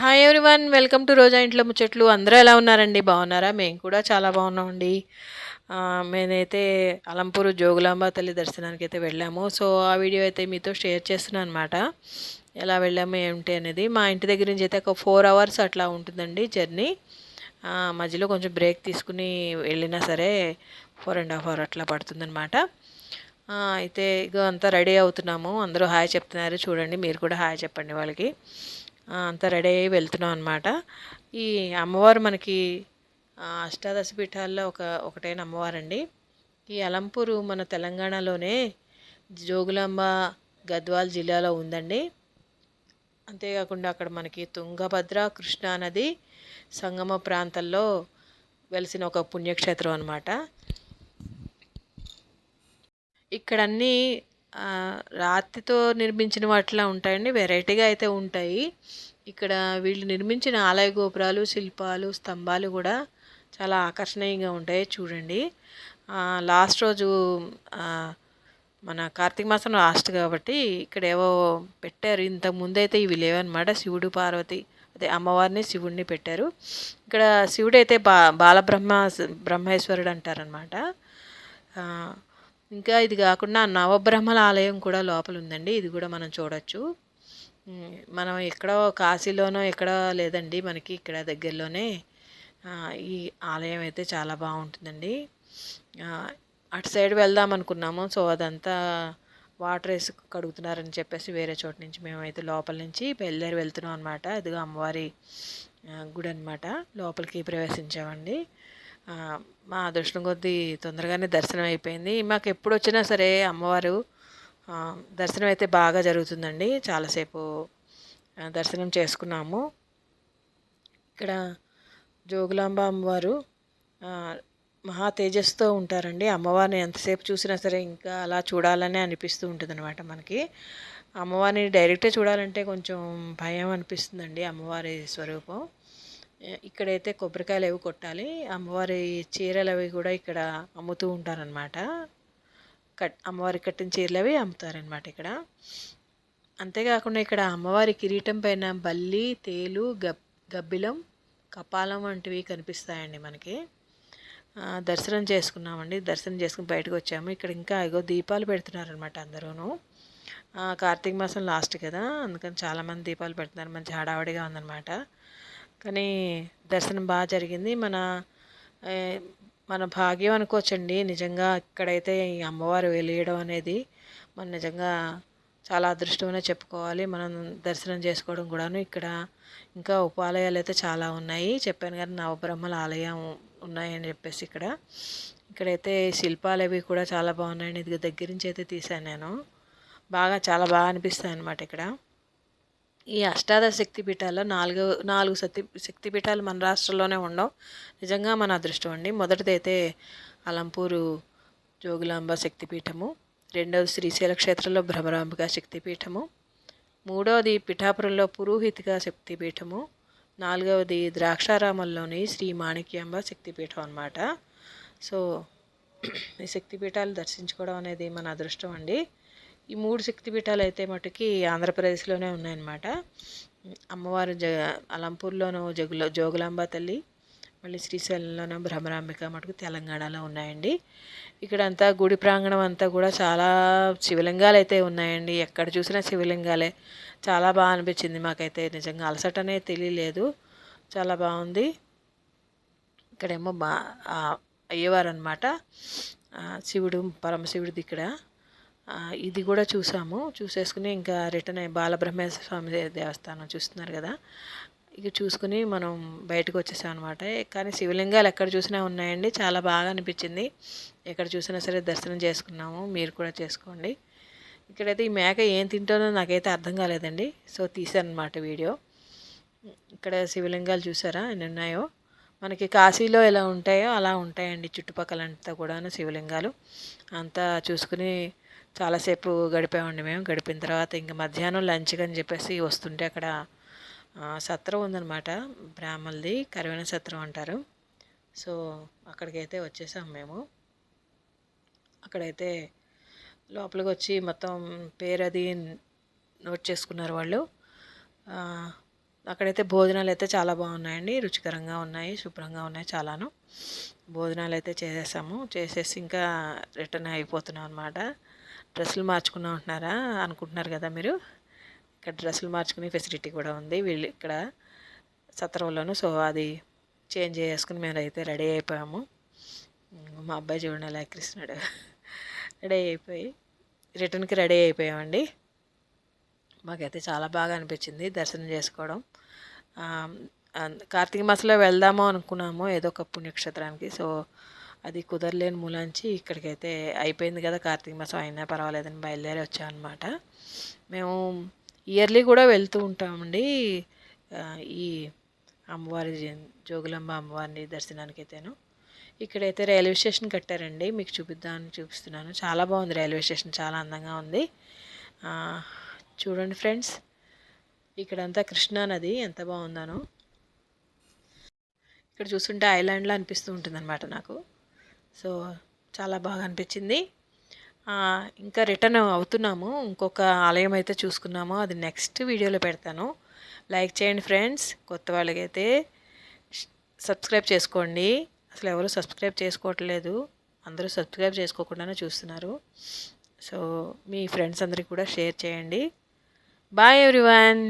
Hi everyone welcome to Roja ఇంట్లో ముచ్చట్లు అందరూ ఎలా ఉన్నారండి? బాగున్నారా? మేము కూడా చాలా బాగున్నామండి. ఆ, అలంపూరు అలంపూర్ జోగులాంబ తల్లి దర్శనానికి అయితే వెళ్ళాము. సో ఆ వీడియో అయితే మీతో షేర్ చేస్తున్నాను అనమాట ఎలా వెళ్ళాము ఏమిటి అనేది. మా ఇంటి దగ్గర నుంచి అయితే ఒక ఫోర్ అవర్స్ అట్లా ఉంటుందండి జర్నీ. మధ్యలో కొంచెం బ్రేక్ తీసుకుని వెళ్ళినా సరే ఫోర్ అండ్ హాఫ్ అవర్ అట్లా పడుతుందనమాట అయితే ఇక అంతా రెడీ అవుతున్నాము. అందరూ హాయ్ చెప్తున్నారు. చూడండి మీరు కూడా హాయ్ చెప్పండి వాళ్ళకి. అంతా రెడీ అయ్యి వెళ్తున్నాం అనమాట ఈ అమ్మవారు మనకి అష్టాదశ పీఠాల్లో ఒక ఒకటైన అమ్మవారండి. ఈ అలంపూరు మన తెలంగాణలోనే జోగులాంబ గద్వాల్ జిల్లాలో ఉందండి. అంతేకాకుండా అక్కడ మనకి తుంగభద్ర కృష్ణా నది సంగమ ప్రాంతంలో వెలిసిన ఒక పుణ్యక్షేత్రం అనమాట ఇక్కడన్నీ రాతితో నిర్మించిన వాటిలా ఉంటాయండి. వెరైటీగా అయితే ఉంటాయి. ఇక్కడ వీళ్ళు నిర్మించిన ఆలయ గోపురాలు శిల్పాలు స్తంభాలు కూడా చాలా ఆకర్షణీయంగా ఉంటాయి చూడండి. లాస్ట్ రోజు మన కార్తీక మాసం లాస్ట్ కాబట్టి ఇక్కడ ఏవో పెట్టారు. ఇంతకు అయితే ఇవి లేవన్నమాట. శివుడు పార్వతి అదే అమ్మవారిని శివుడిని పెట్టారు. ఇక్కడ శివుడు అయితే బా బాలబ్రహ్మ బ్రహ్మేశ్వరుడు అంటారనమాట ఇంకా ఇది కాకుండా నవబ్రహ్మల ఆలయం కూడా లోపల ఉందండి ఇది కూడా మనం చూడొచ్చు. మనం ఎక్కడో కాశీలోనో ఎక్కడో లేదండి మనకి ఇక్కడ దగ్గరలోనే ఈ ఆలయం అయితే చాలా బాగుంటుందండి. అటు సైడ్ వెళ్దాం అనుకున్నాము. సో అదంతా వాటర్ వేసి కడుగుతున్నారని చెప్పేసి వేరే చోట నుంచి మేమైతే లోపల నుంచి బయలుదేరి వెళ్తున్నాం అనమాట ఇదిగో అమ్మవారి గుడి అనమాట లోపలికి ప్రవేశించామండి. మా అదృష్టం కొద్దీ తొందరగానే దర్శనం అయిపోయింది. మాకు ఎప్పుడు వచ్చినా సరే అమ్మవారు దర్శనం అయితే బాగా జరుగుతుందండి. చాలాసేపు దర్శనం చేసుకున్నాము. ఇక్కడ జోగులాంబ అమ్మవారు మహా తేజస్తో ఉంటారండి. అమ్మవారిని ఎంతసేపు చూసినా సరే ఇంకా అలా చూడాలనే అనిపిస్తూ ఉంటుంది అనమాట మనకి. అమ్మవారిని డైరెక్ట్గా చూడాలంటే కొంచెం భయం అనిపిస్తుందండి అమ్మవారి స్వరూపం. ఇక్కడైతే కొబ్బరికాయలు అవి కొట్టాలి. అమ్మవారి చీరలు అవి కూడా ఇక్కడ అమ్ముతూ ఉంటారనమాట కట్ అమ్మవారి కట్టిన చీరలు అవి అమ్ముతారనమాట ఇక్కడ. అంతేకాకుండా ఇక్కడ అమ్మవారి కిరీటం పైన బల్లి తేలు గబ్ గబ్బిలం కపాలం వంటివి కనిపిస్తాయండి మనకి. దర్శనం చేసుకున్నామండి. దర్శనం చేసుకుని బయటకు వచ్చాము. ఇక్కడ ఇంకా ఇగో దీపాలు పెడుతున్నారనమాట అందరూను. కార్తీక మాసం లాస్ట్ కదా. అందుకని చాలామంది దీపాలు పెడుతున్నారు. మంచి హడావడిగా ఉందన్నమాట. కానీ దర్శనం బాగా జరిగింది. మన మన భాగ్యం అనుకోవచ్చండి. నిజంగా ఇక్కడైతే ఈ అమ్మవారు వెలియడం అనేది మన నిజంగా చాలా అదృష్టమనే చెప్పుకోవాలి. మనం దర్శనం చేసుకోవడం కూడాను. ఇక్కడ ఇంకా ఉపాలయాలు అయితే చాలా ఉన్నాయి. చెప్పాను కదా నవబ్రహ్మల ఆలయం ఉన్నాయని చెప్పేసి ఇక్కడ. ఇక్కడైతే శిల్పాలు అవి కూడా చాలా బాగున్నాయని ఇది దగ్గర నుంచి అయితే తీశాను నేను. బాగా చాలా బాగా అనిపిస్తాయి అన్నమాట ఇక్కడ. ఈ అష్టాదశ శక్తి పీఠాల్లో నాలుగు నాలుగు శక్తి శక్తి పీఠాలు మన రాష్ట్రంలోనే ఉండవు. నిజంగా మన అదృష్టం అండి. మొదటిదైతే అలంపూరు జోగులాంబ శక్తిపీఠము రెండవది శ్రీశైల క్షేత్రంలో భ్రమరాంబిక శక్తిపీఠము మూడవది పిఠాపురంలో పురోహితిక శక్తిపీఠము నాలుగవది ద్రాక్షారామంలోని శ్రీ మాణిక్యాంబ శక్తిపీఠం అనమాట సో ఈ శక్తిపీఠాలు దర్శించుకోవడం అనేది మన అదృష్టం అండి. ఈ మూడు శక్తిపీఠాలు అయితే మటుకి ఆంధ్రప్రదేశ్లోనే ఉన్నాయన్నమాట. అమ్మవారు జ అలంపూర్లోనూ జగుల జోగులాంబ తల్లి మళ్ళీ శ్రీశైలంలోనూ భ్రమరాంబిక మటుకు తెలంగాణలో ఉన్నాయండి. ఇక్కడ అంతా గుడి ప్రాంగణం అంతా కూడా చాలా శివలింగాలు అయితే ఉన్నాయండి. ఎక్కడ చూసినా శివలింగాలే. చాలా బాగా అనిపించింది మాకైతే. నిజంగా అలసటనే తెలియలేదు. చాలా బాగుంది. ఇక్కడేమో బా ఆ, అయ్యవారు అనమాట శివుడు పరమశివుడిది ఇక్కడ. ఇది కూడా చూసాము. చూసేసుకుని ఇంకా రిటర్న్ అయ్యి బాలబ్రహ్మేశ్వర స్వామి దేవస్థానం చూస్తున్నారు కదా. ఇక చూసుకుని మనం బయటకు వచ్చేసాం అనమాట కానీ శివలింగాలు ఎక్కడ చూసినా ఉన్నాయండి. చాలా బాగా అనిపించింది. ఎక్కడ చూసినా సరే దర్శనం చేసుకున్నాము. మీరు కూడా చేసుకోండి. ఇక్కడైతే ఈ మేక ఏం తింటానో నాకైతే అర్థం కాలేదండి. సో తీసాను అనమాట వీడియో. ఇక్కడ శివలింగాలు చూసారా? ఎన్ని ఉన్నాయో? మనకి కాశీలో ఎలా ఉంటాయో అలా ఉంటాయండి చుట్టుపక్కల అంతా కూడా శివలింగాలు. అంతా చూసుకుని చాలాసేపు గడిపామండి మేము. గడిపిన తర్వాత ఇంకా మధ్యాహ్నం లంచ్కి అని చెప్పేసి వస్తుంటే అక్కడ సత్రం ఉందన్నమాట. బ్రాహ్మణది కరివేణ సత్రం అంటారు. సో అక్కడికైతే వచ్చేసాం మేము. అక్కడైతే లోపలికి వచ్చి మొత్తం పేరు అది నోట్ చేసుకున్నారు వాళ్ళు. అక్కడైతే భోజనాలు అయితే చాలా బాగున్నాయండి. రుచికరంగా ఉన్నాయి శుభ్రంగా ఉన్నాయి చాలాను. భోజనాలు అయితే చేసేసాము. చేసేసి ఇంకా రిటర్న్ అయిపోతున్నాం అనమాట డ్రెస్సులు మార్చుకున్నాం అంటున్నారా అనుకుంటున్నారు కదా మీరు? ఇక్కడ డ్రెస్సులు మార్చుకునే ఫెసిలిటీ కూడా ఉంది. వీళ్ళు ఇక్కడ సత్రంలోను సో అది చేంజ్ చేసుకుని మేము అయితే రెడీ అయిపోయాము. మా అబ్బాయి చూడండి అలా ఎక్కిస్తున్నాడు రెడీ అయిపోయి రిటర్న్కి రెడీ అయిపోయామండి. మాకైతే చాలా బాగా అనిపించింది దర్శనం చేసుకోవడం. కార్తీక మాసంలో వెళ్దాము అనుకున్నాము ఏదో ఒక పుణ్యక్షేత్రానికి. సో అది కుదరలేని మూలాంచి ఇక్కడికైతే అయిపోయింది కదా కార్తీక మాసం అయినా పర్వాలేదని బయలుదేరి వచ్చామన్నమాట మేము ఇయర్లీ కూడా వెళ్తూ ఉంటామండి. ఈ అమ్మవారి జోగులమ్మ జోగులాంబ అమ్మవారిని దర్శనానికి అయితేను ఇక్కడైతే రైల్వే స్టేషన్ కట్టారండి. మీకు చూపిద్దామని చూపిస్తున్నాను. చాలా బాగుంది రైల్వే స్టేషన్ చాలా అందంగా ఉంది. చూడండి ఫ్రెండ్స్ ఇక్కడంతా కృష్ణా నది. ఎంత బాగుందనో. ఇక్కడ చూస్తుంటే ఐలాండ్లో అనిపిస్తూ ఉంటుందన్నమాట నాకు. సో చాలా బాగా అనిపించింది. ఇంకా రిటర్న్ అవుతున్నాము. ఇంకొక ఆలయం అయితే చూసుకున్నాము. అది నెక్స్ట్ వీడియోలో పెడతాను. లైక్ చేయండి ఫ్రెండ్స్. కొత్త వాళ్ళకైతే సబ్స్క్రైబ్ చేసుకోండి. అసలు ఎవరు సబ్స్క్రైబ్ చేసుకోవట్లేదు. అందరూ సబ్స్క్రైబ్ చేసుకోకుండానే చూస్తున్నారు. సో మీ ఫ్రెండ్స్ అందరికీ కూడా షేర్ చేయండి. Bye everyone.